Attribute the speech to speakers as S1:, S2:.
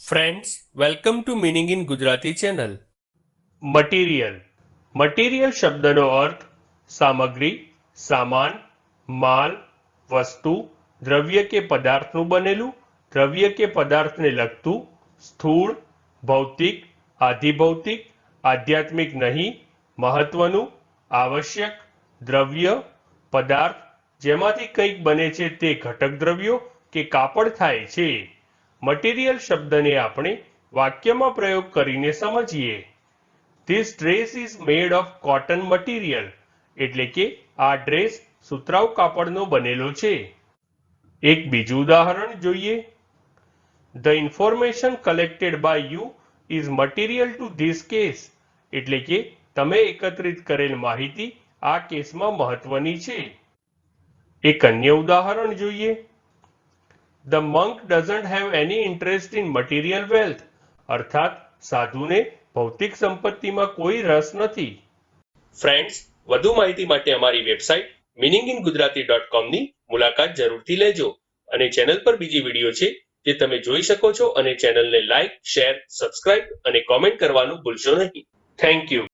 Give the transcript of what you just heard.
S1: Friends welcome to meaning in Gujarati channel material material શબ્દનો અર્થ સામગ્રી સામાન માલ વસ્તુ દ્રવ્ય કે પદાર્થનું બનેલું દ્રવ્ય કે પદાર્થને લગતું સ્થૂળ ભૌતિક આધિભૌતિક આધ્યાત્મિક નહીં મહત્વનું આવશ્યક દ્રવ્ય પદાર્થ જેમાંથી કંઈક બને છે તે ઘટક દ્રવ્યો કે કાપડ થાય છે મટીરિયલ શબ્દને આપણે વાક્યમાં પ્રયોગ કરીને સમજીએ. This dress is made of cotton material એટલે કે આ ડ્રેસ સુતરાઉ કાપડનો બનેલો છે. એક બીજું ઉદાહરણ જોઈએ. The information collected by you is material to this case એટલે કે તમે એકત્રિત કરેલ માહિતી આ કેસમાં મહત્વની છે. એક અન્ય ઉદાહરણ જોઈએ. The monk doesn't have any interest in material wealth અર્થાત, સાધુને ભૌતિક સંપત્તિમાં કોઈ રસ નથી. ફ્રેન્ડ્સ વધુ માહિતી માટે અમારી website meaning in Gujarati dot કોમની મુલાકાત જરૂરથી લેજો અને ચેનલ પર બીજી વીડિયો છે જે તમે જોઈ શકો છો અને ચેનલને લાઇક શેર સબસ્ક્રાઇબ અને કોમેન્ટ કરવાનું ભૂલશો નહીં. Thank you